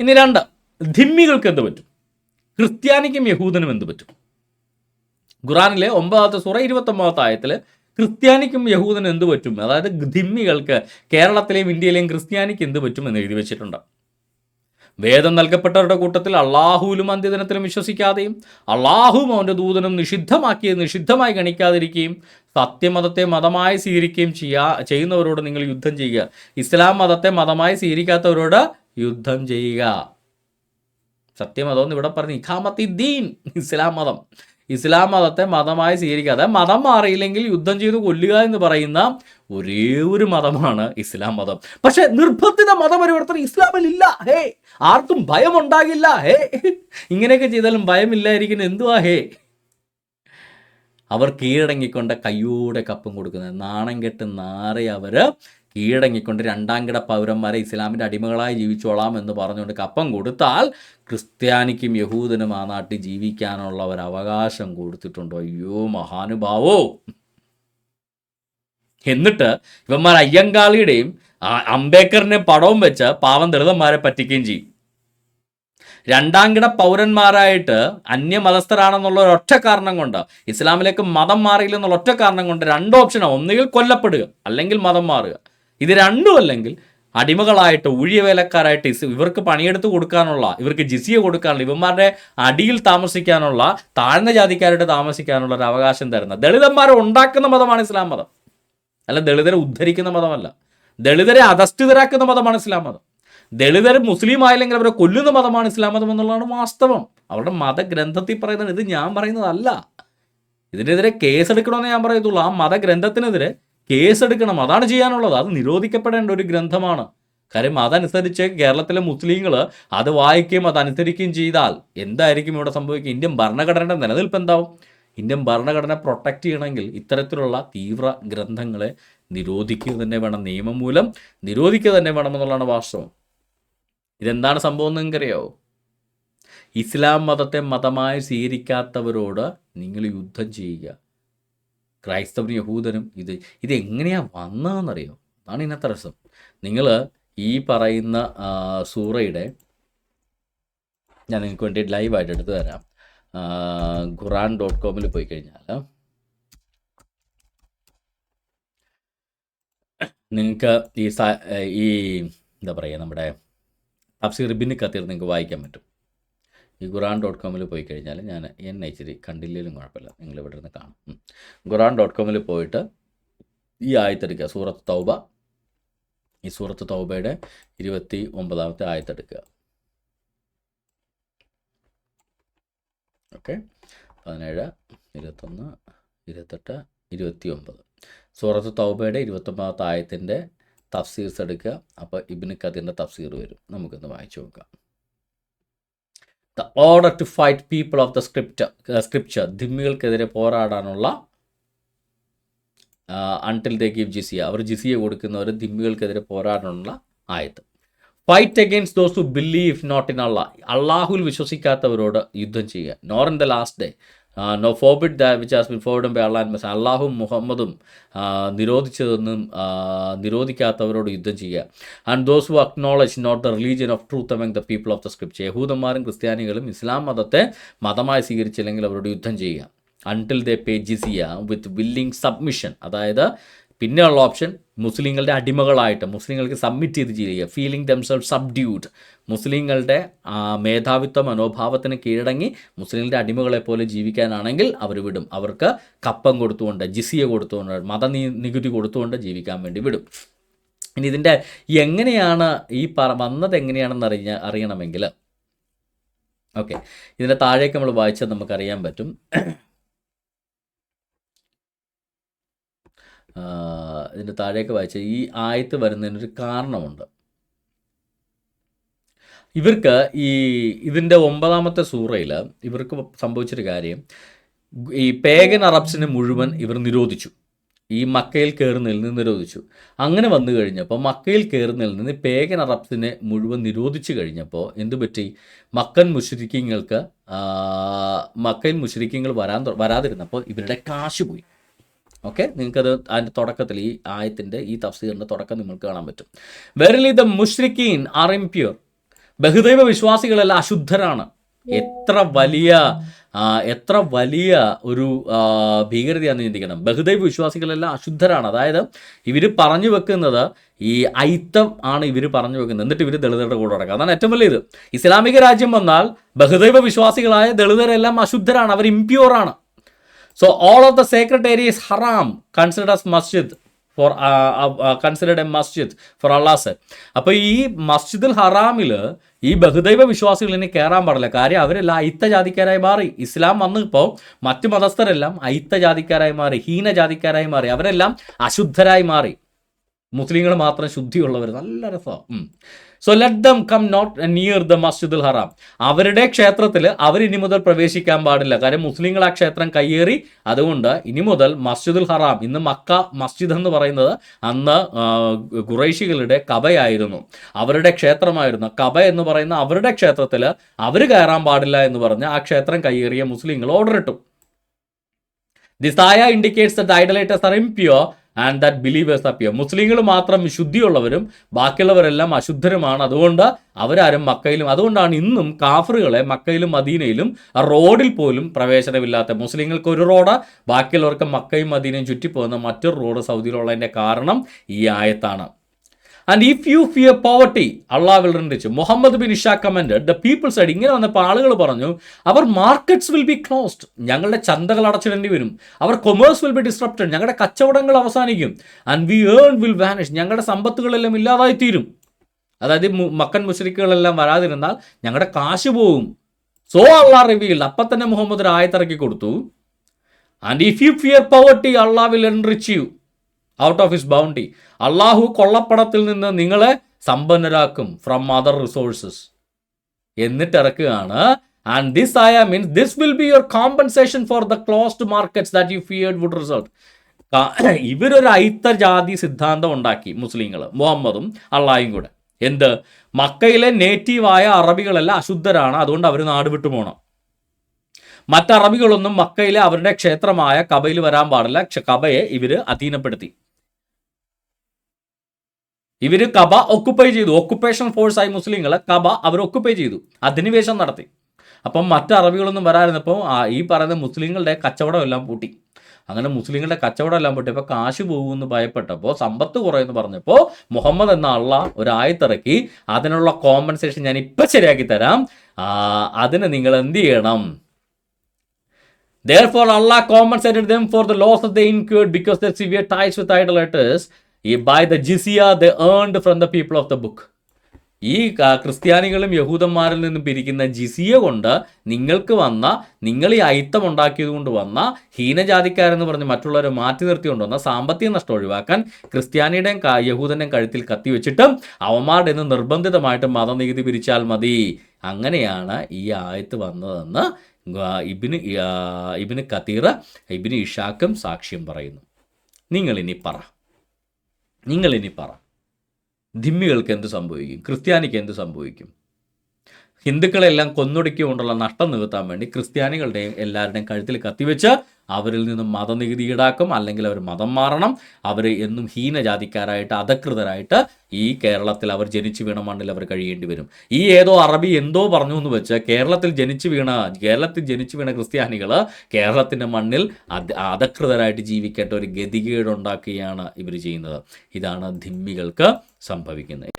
ഇനി രണ്ട് ധിമ്മികൾക്ക് എന്ത് പറ്റും? ക്രിസ്ത്യാനിക്കും യഹൂദനും എന്ത് പറ്റും? ഖുറാനിലെ ഒമ്പതാമത്തെ സുറ ഇരുപത്തൊമ്പതാമത്തെ ആയത്തിൽ ക്രിസ്ത്യാനിക്കും യഹൂദനും എന്ത് പറ്റും? അതായത് ധിമ്മികൾക്ക് കേരളത്തിലെയും ഇന്ത്യയിലെയും ക്രിസ്ത്യാനിക്ക് എന്ത് പറ്റും എന്ന് എഴുതി വെച്ചിട്ടുണ്ട്. വേദം നൽകപ്പെട്ടവരുടെ കൂട്ടത്തിൽ അള്ളാഹുവിലും അന്ത്യദിനത്തിലും വിശ്വസിക്കാതെയും അള്ളാഹുവും അവന്റെ ദൂതനും നിഷിദ്ധമാക്കിയത് നിഷിദ്ധമായി ഗണിക്കാതിരിക്കുകയും സത്യമതത്തെ മതമായി സ്വീകരിക്കുകയും ചെയ്യാ ചെയ്യുന്നവരോട് നിങ്ങൾ യുദ്ധം ചെയ്യുക. ഇസ്ലാം മതത്തെ മതമായി സ്വീകരിക്കാത്തവരോട് യുദ്ധം ചെയ്യുക. സത്യമതം എന്ന് ഇവിടെ പറഞ്ഞു ഇഖാമത്തി ദീൻ ഇസ്ലാം മതം. ഇസ്ലാം മതത്തെ മതമായി സ്വീകരിക്കാതെ മതം മാറിയില്ലെങ്കിൽ യുദ്ധം ചെയ്ത് കൊല്ലുക എന്ന് പറയുന്ന ഒരേ ഒരു മതമാണ് ഇസ്ലാം മതം. പക്ഷെ നിർബന്ധിത മതപരിവർത്തനം ഇസ്ലാമിൽ ഇല്ല. ഹേ ആർക്കും ഭയം ഉണ്ടാകില്ല ഹേ ഇങ്ങനെയൊക്കെ ചെയ്താലും ഭയമില്ലായിരിക്കുന്ന. എന്തുവാ? ഹേ. അവർ കീഴടങ്ങിക്കൊണ്ട് കയ്യോടെ കപ്പും കൊടുക്കുന്നത്. നാണം കെട്ട് നാറി അവർ കീഴടങ്ങിക്കൊണ്ട് രണ്ടാം കിട പൗരന്മാരെ ഇസ്ലാമിന്റെ അടിമകളായി ജീവിച്ചോളാം എന്ന് പറഞ്ഞുകൊണ്ട് കപ്പം കൊടുത്താൽ ക്രിസ്ത്യാനിക്കും യഹൂദനും ആ നാട്ടിൽ ജീവിക്കാനുള്ള ഒരു അവകാശം കൊടുത്തിട്ടുണ്ടോ. അയ്യോ മഹാനുഭാവോ. എന്നിട്ട് ഇവന്മാർ അയ്യങ്കാളിയുടെയും അംബേദ്കറിനെ പടവും വെച്ച് പാവം ദളിതന്മാരെ പറ്റിക്കുകയും ചെയ്യും. രണ്ടാം കിട പൗരന്മാരായിട്ട് അന്യമതസ്ഥരാണെന്നുള്ള ഒരൊറ്റ കാരണം കൊണ്ട് ഇസ്ലാമിലേക്ക് മതം മാറിയില്ലെന്നുള്ള ഒറ്റ കാരണം കൊണ്ട് രണ്ട് ഓപ്ഷനാണ് ഒന്നുകിൽ കൊല്ലപ്പെടുക അല്ലെങ്കിൽ മതം മാറുക. ഇത് രണ്ടും അല്ലെങ്കിൽ അടിമകളായിട്ട് ഊഴിയവേലക്കാരായിട്ട് ഇവർക്ക് പണിയെടുത്ത് കൊടുക്കാനുള്ള ഇവർക്ക് ജിസിയ കൊടുക്കാനുള്ള ഇവന്മാരുടെ അടിയിൽ താമസിക്കാനുള്ള താഴ്ന്ന ജാതിക്കാരായിട്ട് താമസിക്കാനുള്ള ഒരു അവകാശം തരുന്ന ദളിതന്മാരെ ഉണ്ടാക്കുന്ന മതമാണ് ഇസ്ലാം മതം. അല്ല ദളിതരെ ഉദ്ധരിക്കുന്ന മതമല്ല. ദളിതരെ അധസ്ഥിതരാക്കുന്ന മതമാണ് ഇസ്ലാം മതം. ദളിതർ മുസ്ലിം ആയില്ലെങ്കിൽ അവരെ കൊല്ലുന്ന മതമാണ് ഇസ്ലാം മതം എന്നുള്ളതാണ് വാസ്തവം. അവരുടെ മതഗ്രന്ഥത്തിൽ പറയുന്നത് ഇത് ഞാൻ പറയുന്നതല്ല. ഇതിനെതിരെ കേസെടുക്കണമെന്ന് ഞാൻ പറയത്തുള്ളൂ. ആ മതഗ്രന്ഥത്തിനെതിരെ കേസെടുക്കണം. അതാണ് ചെയ്യാനുള്ളത്. അത് നിരോധിക്കപ്പെടേണ്ട ഒരു ഗ്രന്ഥമാണ്. കാര്യം അതനുസരിച്ച് കേരളത്തിലെ മുസ്ലിങ്ങൾ അത് വായിക്കുകയും അതനുസരിക്കുകയും ചെയ്താൽ എന്തായിരിക്കും ഇവിടെ സംഭവിക്കുക? ഇന്ത്യൻ ഭരണഘടനയുടെ നിലനിൽപ്പ് എന്താവും? ഇന്ത്യൻ ഭരണഘടന പ്രൊട്ടക്റ്റ് ചെയ്യണമെങ്കിൽ ഇത്തരത്തിലുള്ള തീവ്ര ഗ്രന്ഥങ്ങളെ നിരോധിക്കുക തന്നെ വേണം. നിയമം മൂലം നിരോധിക്കുക തന്നെ വേണമെന്നുള്ളതാണ് വാസ്തവം. ഇതെന്താണ് സംഭവം എന്ന് നിങ്ങൾക്കറിയാവോ? ഇസ്ലാം മതത്തെ മതമായി സ്വീകരിക്കാത്തവരോട് നിങ്ങൾ യുദ്ധം ചെയ്യുക. ക്രൈസ്തവനും യഹൂദനും ഇത് ഇത് എങ്ങനെയാണ് വന്നതെന്നറിയോ? അതാണ് ഇന്നത്തെ രസം. നിങ്ങൾ ഈ പറയുന്ന സൂറയുടെ ഞാൻ നിങ്ങൾക്ക് വേണ്ടി ലൈവായിട്ട് എടുത്തു തരാം. ഖുറാൻ ഡോട്ട് കോമിൽ പോയി കഴിഞ്ഞാൽ. നിങ്ങൾക്ക് ഈ ഈ എന്താ പറയുക നമ്മുടെ തഫ്സീർ ബിൻ കത്തീർ നിങ്ങൾക്ക് വായിക്കാൻ പറ്റും. ഈ ഖുറാൻ ഡോട്ട് കോമിൽ പോയി കഴിഞ്ഞാൽ ഞാൻ എൻ ഇച്ചിരി കണ്ടില്ലെങ്കിലും കുഴപ്പമില്ല. നിങ്ങൾ ഇവിടെ നിന്ന് കാണും. ഖുറാൻ ഡോട്ട് കോമിൽ പോയിട്ട് ഈ ആയത്തെടുക്കുക. സൂറത്ത് തൗബ. ഈ സൂറത്ത് തൗബയുടെ ഇരുപത്തി ഒമ്പതാമത്തെ ആയത്തെടുക്കുക. ഓക്കെ. പതിനേഴ് ഇരുപത്തൊന്ന് ഇരുപത്തെട്ട് ഇരുപത്തി ഒമ്പത് സൂറത്ത് തൗബയുടെ ഇരുപത്തൊമ്പതാമത്തെ ആയത്തിന്റെ തഫ്സീർസ് എടുക്കുക. അപ്പോൾ ഇബിന് കദീറിന്റെ തഫ്സീർ വരും. നമുക്കൊന്ന് വായിച്ചു നോക്കാം. The order to fight people of the script scripture ധിമ്മികൾക്കെതിരെ പോരാടാനുള്ള അൺടിൽ ദ ഗീവ് ജിസിയ അവർ ജിസിയ കൊടുക്കുന്നവർ ധിമ്മികൾക്കെതിരെ പോരാടാനുള്ള ആയത് fight against those to believe not in Allah അള്ളാഹുൽ വിശ്വസിക്കാത്തവരോട് യുദ്ധം ചെയ്യുക. Nor in the last day. No forbid the which has been forbidden by അള്ളാൻ മസ് അള്ളാഹും മുഹമ്മദും നിരോധിച്ചതെന്നും നിരോധിക്കാത്തവരോട് യുദ്ധം ചെയ്യുക. And those who acknowledge not the religion of truth among the people of the script യഹൂദന്മാരും ക്രിസ്ത്യാനികളും ഇസ്ലാം മതത്തെ മതമായി സ്വീകരിച്ചില്ലെങ്കിൽ അവരോട് യുദ്ധം ചെയ്യുക. അൺടിൽ ദ പേ ജിസിയ വിത്ത് വില്ലിംഗ് സബ്മിഷൻ അതായത് പിന്നെയുള്ള ഓപ്ഷൻ മുസ്ലിങ്ങളുടെ അടിമകളായിട്ട് മുസ്ലിങ്ങൾക്ക് സബ്മിറ്റ് ചെയ്ത് ചെയ്യുക ഫീലിംഗ് ദംസെൽഫ് സബ്ഡ്യൂഡ് മുസ്ലിങ്ങളുടെ മേധാവിത്വ മനോഭാവത്തിന് കീഴടങ്ങി മുസ്ലിങ്ങളുടെ അടിമകളെ പോലെ ജീവിക്കാനാണെങ്കിൽ അവർ വിടും. അവർക്ക് കപ്പം കൊടുത്തുകൊണ്ട് ജിസിയ കൊടുത്തുകൊണ്ട് മത നികുതി കൊടുത്തുകൊണ്ട് ജീവിക്കാൻ വേണ്ടി വിടും. ഇനി ഇതിന്റെ എങ്ങനെയാണ് ഈ പറ വന്നത് എങ്ങനെയാണെന്ന് അറിഞ്ഞ അറിയണമെങ്കിൽ ഓക്കെ ഇതിന്റെ താഴേക്ക് നമ്മൾ വായിച്ചാൽ നമുക്കറിയാൻ പറ്റും. ഇതിന്റെ താഴേക്ക് വായിച്ച ഈ ആയത്ത് വരുന്നതിനൊരു കാരണമുണ്ട്. ഇവർക്ക് ഈ ഇതിന്റെ ഒമ്പതാമത്തെ സൂറയിൽ ഇവർക്ക് സംഭവിച്ചൊരു കാര്യം ഈ പേഗൻ അറബ്സിനെ മുഴുവൻ ഇവർ നിരോധിച്ചു. ഈ മക്കയിൽ കയറുന്നതിൽ നിന്ന് നിരോധിച്ചു. അങ്ങനെ വന്നു കഴിഞ്ഞപ്പോൾ മക്കയിൽ കയറുന്നതിൽ നിന്ന് പേഗൻ അറബ്സിനെ മുഴുവൻ നിരോധിച്ചു കഴിഞ്ഞപ്പോൾ എന്തു പറ്റി? മക്കൻ മുഷരിക്കങ്ങൾക്ക് മക്കൻ മുഷരിക്കങ്ങൾ വരാൻ വരാതിരുന്നപ്പോൾ ഇവരുടെ കാശ് പോയി. ഓക്കെ? നിങ്ങൾക്കത് അതിന്റെ തുടക്കത്തിൽ ഈ ആയത്തിന്റെ ഈ തഫ്സീറിന്റെ തുടക്കം നിങ്ങൾക്ക് കാണാൻ പറ്റും. വെറലി ദ മുഷ്രിക്കീൻ ആർ ഇംപ്യൂർ ബഹുദൈവ വിശ്വാസികളെല്ലാം അശുദ്ധരാണ്. എത്ര വലിയ എത്ര വലിയ ഒരു ഭീകരതയാണെന്ന് ചിന്തിക്കണം. ബഹുദൈവ വിശ്വാസികളെല്ലാം അശുദ്ധരാണ്. അതായത് ഇവർ പറഞ്ഞു വെക്കുന്നത് ഈ ഐത്തം ആണ് ഇവർ പറഞ്ഞു വെക്കുന്നത്. എന്നിട്ട് ഇവർ ദളിതരുടെ കൂടെ നടക്കുക. അതാണ് ഏറ്റവും വലിയത് ഇസ്ലാമിക രാജ്യം വന്നാൽ ബഹുദൈവ വിശ്വാസികളായ ദളിതരെല്ലാം അശുദ്ധരാണ്. അവർ impure so all of the sacred area is Haram consider as മസ്ജിദ് ഫോർ കൺസിഡർഡ് എ മസ്ജിദ് ഫോർ അള്ളാസ് അപ്പോൾ ഈ മസ്ജിദുൽ ഹറാമിൽ ഈ ബഹുദൈവ വിശ്വാസികൾ ഇനി കയറാൻ പാടില്ല. കാര്യം അവരെല്ലാം അയിത്തജാതിക്കാരായി മാറി. ഇസ്ലാം വന്നപ്പോൾ മറ്റു മതസ്ഥരെല്ലാം അയിത്തജാതിക്കാരായി മാറി ഹീനജാതിക്കാരായി മാറി. അവരെല്ലാം അശുദ്ധരായി മാറി. മുസ്ലിങ്ങൾ മാത്രം ശുദ്ധിയുള്ളവർ നല്ല രസമാണ് so let them come not near the മസ്ജിദുൽ ഹറാം അവരുടെ ക്ഷേത്രത്തിൽ അവർ ഇനി മുതൽ പ്രവേശിക്കാൻ പാടില്ല. കാരണം മുസ്ലിങ്ങൾ ആ ക്ഷേത്രം കയ്യേറി. അതുകൊണ്ട് ഇനി മുതൽ മസ്ജിദുൽ ഹറാം ഇന്ന് മക്ക മസ്ജിദ് എന്ന് പറയുന്നത് അന്ന് ഖുറൈശികളുടെ കബയായിരുന്നു. അവരുടെ ക്ഷേത്രമായിരുന്നു. കബ എന്ന് പറയുന്ന അവരുടെ ക്ഷേത്രത്തിൽ അവർ കയറാൻ പാടില്ല എന്ന് പറഞ്ഞ് ആ ക്ഷേത്രം കയ്യേറിയ മുസ്ലിങ്ങൾ ഓർഡർ ഇട്ടു. ദിസായ indicates the idolaters are impure and that believers pure മുസ്ലിങ്ങൾ മാത്രം ശുദ്ധിയുള്ളവരും ബാക്കിയുള്ളവരെല്ലാം അശുദ്ധരുമാണ്. അതുകൊണ്ട് അവരാരും മക്കയിലും അതുകൊണ്ടാണ് ഇന്നും കാഫറുകളെ മക്കയിലും മദീനയിലും റോഡിൽ പോലും പ്രവേശനമില്ലാത്ത മുസ്ലിങ്ങൾക്ക് ഒരു റോഡ് ബാക്കിയുള്ളവർക്ക് മക്കയും മദീനയും ചുറ്റിപ്പോകുന്ന മറ്റൊരു റോഡ് സൗദിയിലുള്ളതിന്റെ കാരണം ഈ ആയത്താണ്. And if you fear poverty Allah will rich Muhammad bin ഇഷാ കമൻഡ് ദ പീപ്പിൾ സൈഡ് ഇങ്ങനെ വന്നപ്പോൾ ആളുകൾ പറഞ്ഞു അവർ മാർക്കറ്റ്സ് വിൽ ബി ക്ലോസ്ഡ് ഞങ്ങളുടെ ചന്തകൾ അടച്ചിടേണ്ടി വരും. അവർ കൊമേഴ്സ് വിൽ ബി ഡിസ്ട്രപ്റ്റഡ് ഞങ്ങളുടെ കച്ചവടങ്ങൾ അവസാനിക്കും. And we earn will vanish ഞങ്ങളുടെ സമ്പത്തുകളെല്ലാം ഇല്ലാതായി തീരും അതായത് മക്കൻ മുഷരിക്കുകളെല്ലാം വരാതിരുന്നാൽ ഞങ്ങളുടെ കാശ് പോകും സോ അള്ളാഹ് റിവീൽ അപ്പം തന്നെ മുഹമ്മദ് ഒരു ആയത്തിറക്കി കൊടുത്തു. And if you fear poverty Allah will enrich you out of his bounty അള്ളാഹു കൊള്ളപ്പടത്തിൽ നിന്ന് നിങ്ങളെ സമ്പന്നരാക്കും ഫ്രം അതർ റിസോഴ്സസ് എന്നിട്ട് ഇറക്കുകയാണ് and this ah means this will be your compensation for the closed markets that you feared would result ഇവരൊരു ഐത്ത ജാതി സിദ്ധാന്തം ഉണ്ടാക്കി മുസ്ലിങ്ങൾ മുഹമ്മദും അള്ളാഹും കൂടെ. എന്ത്? മക്കയിലെ നേറ്റീവായ അറബികളെല്ലാം അശുദ്ധരാണ് അതുകൊണ്ട് അവർ നാട് വിട്ടു പോകണം മറ്ററബികളൊന്നും മക്കയിലെ അവരുടെ ക്ഷേത്രമായ കബയിൽ വരാൻ പാടില്ല കബയെ ഇവർ അധീനപ്പെടുത്തി. ഇവർ കബ ഒക്കുപ്പൈ ചെയ്തു. ഒക്കുപ്പേഷൻ ഫോഴ്സായി മുസ്ലിങ്ങളെ കബ അവർ ഒക്കുപ്പൈ ചെയ്തു. അധിനിവേശം നടത്തി. അപ്പം മറ്റ് അറബികളൊന്നും വരാതിരുന്നപ്പോൾ ഈ പറയുന്ന മുസ്ലിങ്ങളുടെ കച്ചവടം എല്ലാം പൂട്ടി. അങ്ങനെ മുസ്ലിങ്ങളുടെ കച്ചവടം എല്ലാം പൂട്ടി. അപ്പോൾ കാശ് പോകുമെന്ന് ഭയപ്പെട്ടപ്പോൾ സമ്പത്ത് കുറയെന്ന് പറഞ്ഞപ്പോൾ മുഹമ്മദ് എന്ന അള്ള ഒരു ആയത്തിറക്കി അതിനുള്ള കോമ്പൻസേഷൻ ഞാൻ ഇപ്പം ശരിയാക്കി തരാം. അതിന് നിങ്ങൾ എന്ത് ചെയ്യണം? Therefore, Allah compensated them for the loss of the incurred because their severe ties with idolaters eh, by the jizya the earned from the people of the book ഈ ക്രിസ്ത്യാനികളും യഹൂദന്മാരിൽ നിന്നും പിരിക്കുന്ന ജിസിയ കൊണ്ട് നിങ്ങൾക്ക് വന്ന നിങ്ങൾ ഈ അയിത്തം ഉണ്ടാക്കിയത് കൊണ്ട് വന്ന ഹീനജാതിക്കാരെന്ന് പറഞ്ഞ് മറ്റുള്ളവരെ മാറ്റി നിർത്തി വന്ന സാമ്പത്തിക നഷ്ടം ഒഴിവാക്കാൻ ക്രിസ്ത്യാനിയുടെയും യഹൂദന്റെയും കഴുത്തിൽ കത്തിവെച്ചിട്ട് അവന്മാരുടെ നിന്ന് നിർബന്ധിതമായിട്ട് മതനികുതി പിരിച്ചാൽ മതി. അങ്ങനെയാണ് ഈ ആയത്ത് വന്നതെന്ന് ഇബിന് ഇബിന് കത്തീറ ഇബിന് ഇഷാക്കും സാക്ഷ്യം പറയുന്നു. നിങ്ങളിനി പറ. നിങ്ങളിനി പറ. ധിമ്മികൾക്ക് എന്ത് സംഭവിക്കും? ക്രിസ്ത്യാനിക്ക് എന്ത് സംഭവിക്കും? ഹിന്ദുക്കളെല്ലാം കൊന്നൊടുക്കിക്കൊണ്ടുള്ള നഷ്ടം നികത്താൻ വേണ്ടി ക്രിസ്ത്യാനികളുടെയും എല്ലാവരുടെയും കഴുത്തിൽ കത്തിവെച്ച് അവരിൽ നിന്നും മതനികുതി ഈടാക്കും അല്ലെങ്കിൽ അവർ മതം മാറണം. അവർ എന്നും ഹീനജാതിക്കാരായിട്ട് അധകൃതരായിട്ട് ഈ കേരളത്തിൽ അവർ ജനിച്ചു വീണ മണ്ണിൽ അവർ കഴിയേണ്ടി വരും. ഈ ഏതോ അറബി എന്തോ പറഞ്ഞു എന്ന് വെച്ച് കേരളത്തിൽ ജനിച്ചു വീണ കേരളത്തിൽ ജനിച്ചു വീണ ക്രിസ്ത്യാനികൾ കേരളത്തിന്റെ മണ്ണിൽ അധ അധകൃതരായിട്ട് ജീവിക്കേണ്ട ഒരു ഗതികേടുണ്ടാക്കുകയാണ് ഇവർ ചെയ്യുന്നത്. ഇതാണ് ധിമ്മികൾക്ക് സംഭവിക്കുന്നത്.